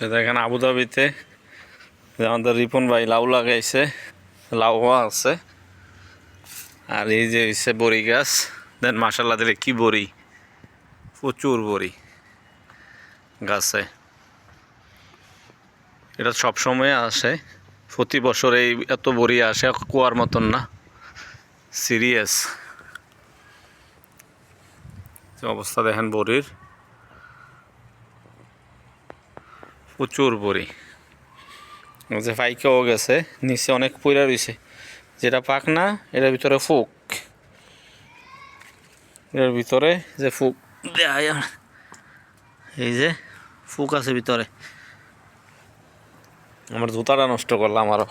দেখেন আবুধাবিতে আমাদের রিপন ভাই লাউ লাগাইছে লাউও আছে। আর এই যে হচ্ছে বড়ি গাছ। দেন মাসাল্লাহ দিলে কি বড়ি? প্রচুর বড়ি গাছে। এটা সবসময় আসে। প্রতি বছর এই এত বড়ি আসে, কুয়ার মতন না। সিরিয়াস। অবস্থা দেখেন বড়ির। প্রচুর বড়ি। যে পাইকাও গেছে, নিচে অনেক পয়লা রয়েছে যেটা পাক না, এটার ভিতরে ফুক। এটার ভিতরে যে ফুক এই যে ফুক আছে ভিতরে। আমার জুতাটা নষ্ট করলাম আরও।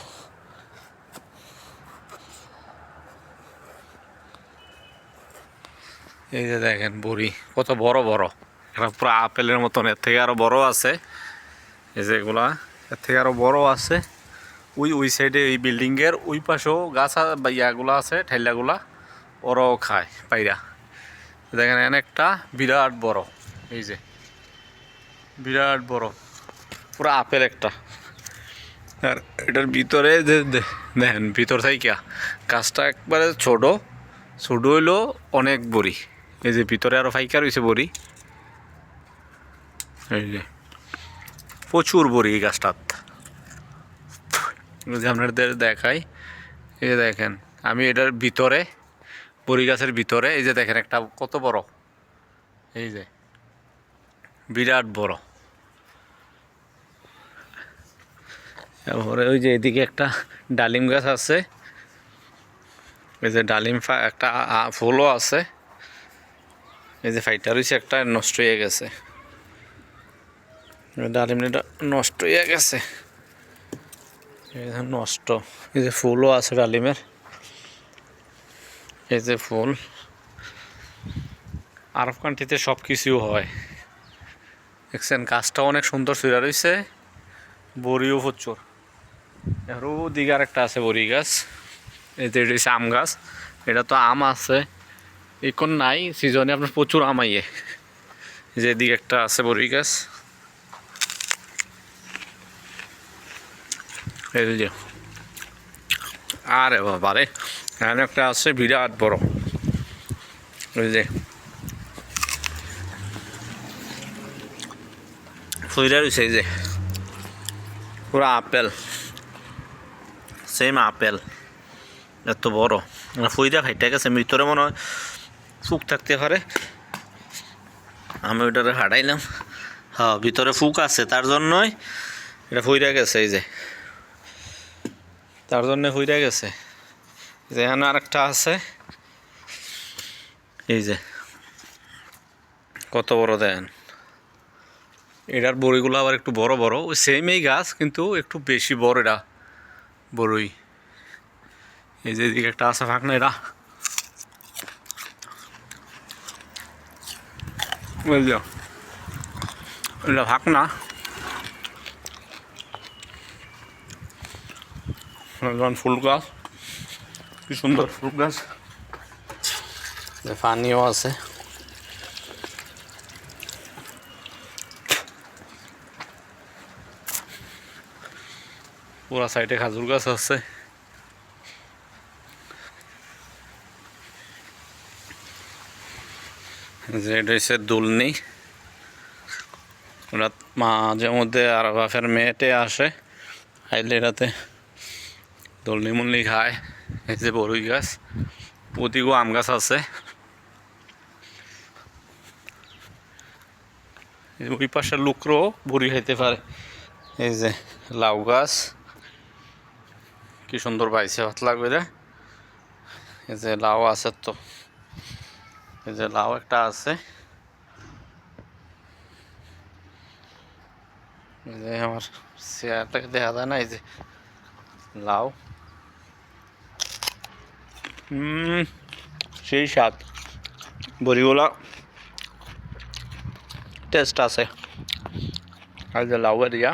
এই যে দেখেন বড়ি, কত বড় বড়। এটা পুরো আপেলের মতন, এর থেকে আরও বড় আছে। এই যে এগুলা, এর থেকে আরও বড় আছে। ওই ওই সাইডে এই বিল্ডিংয়ের ওই পাশেও গাছ ইয়াগুলা আছে, ঠেলাগুলা, ওরাও খায় পাইরা। দেখেন, এখানে একটা বিরাট বড়, এই যে। বিরাট বড়, পুরো আপেল একটা। আর এটার ভিতরে যে দেখেন, ভিতর থেকে গাছটা একবারে ছোট ছোট হইল অনেক বড়ি। এই যে ভিতরে আরও ফাইকা রয়েছে বড়ি। এই যে। প্রচুর বড়ি এই গাছটাত যদি আপনাদের দেখাই, এই দেখেন, আমি এটার ভিতরে, বড়ি গাছের ভিতরে, এই যে দেখেন একটা কত বড়। এই যে, বিরাট বড়। তারপরে ওই যে এদিকে একটা ডালিম গাছ আছে। এই যে ডালিম একটা ফুলও আছে। এই যে ফাইটার হয়েছে একটা, নষ্ট হয়ে গেছে। ডালিমটা নষ্ট হয়ে গেছে। নষ্ট, এই যে ফুলও আছে ডালিমের। এই যে ফুল। আরব কান্ট্রিতে সব কিছুও হয়। দেখছেন গাছটা অনেক সুন্দর সুরা রয়েছে। বড়িও প্রচুর। আরও দিকে আরেকটা আছে বড়ি গাছ। এই যে এটা আম গাছ। এটা তো আম আছে। এখন নাই, সিজনে আপনার প্রচুর আম আইয়ে। যে এদিকে একটা আছে বড়ি গাছ। এই যে, আরে বাবা রে, এখানে একটা আছে বিরাট বড়। ওই যে, ফুইরা রয়েছে এই যে, পুরো আপেল সেম আপেল, এত বড়। ফুইরা খাইতে গেছে, ভিতরে মনে হয় ফুক থাকতে পারে। আমি ওইটারে হাঁটাইলাম হ্যাঁ ভিতরে ফুক আছে, তার জন্যই এটা ফুইরা গেছে, এই যে। তার জন্য ফুইরা গেছে। যে এখানে আরেকটা আছে। এই যে, কত বড় দেন। এটার বড়িগুলো আবার একটু বড় বড়, ওই সেম এই গাছ, কিন্তু একটু বেশি বড় এটা বড়ই। এই যে এদিকে একটা আছে ফাঁক না এটা বুঝলো এটা ফাঁক না একজন ফুল গাছ কি সুন্দর ফুল গাছ পানিও আছে পুরা সাইডে খাজুর গাছ আছে যে এটা হচ্ছে দুলনি ওরা মাঝে মধ্যে আর বাপের মেয়েটে আসে আইলে এটাতে দলনি খায় এই যে বড়ই গাছ ওদিকেও আম গাছ আছে। ওই পাশের লোকরও বড়ি খাইতে পারে। এই যে লাউ গাছ, কি সুন্দর পাইছে পাতলা করে এই যে লাউ আছে তো। এই যে লাউ একটা আছে। এই যে আমার চেয়ারটাকে দেখা যায় না, এই যে লাউ। হুম সেই স্বাদ বড়িগুলা টেস্ট আছে আর যে লাউ এরিয়া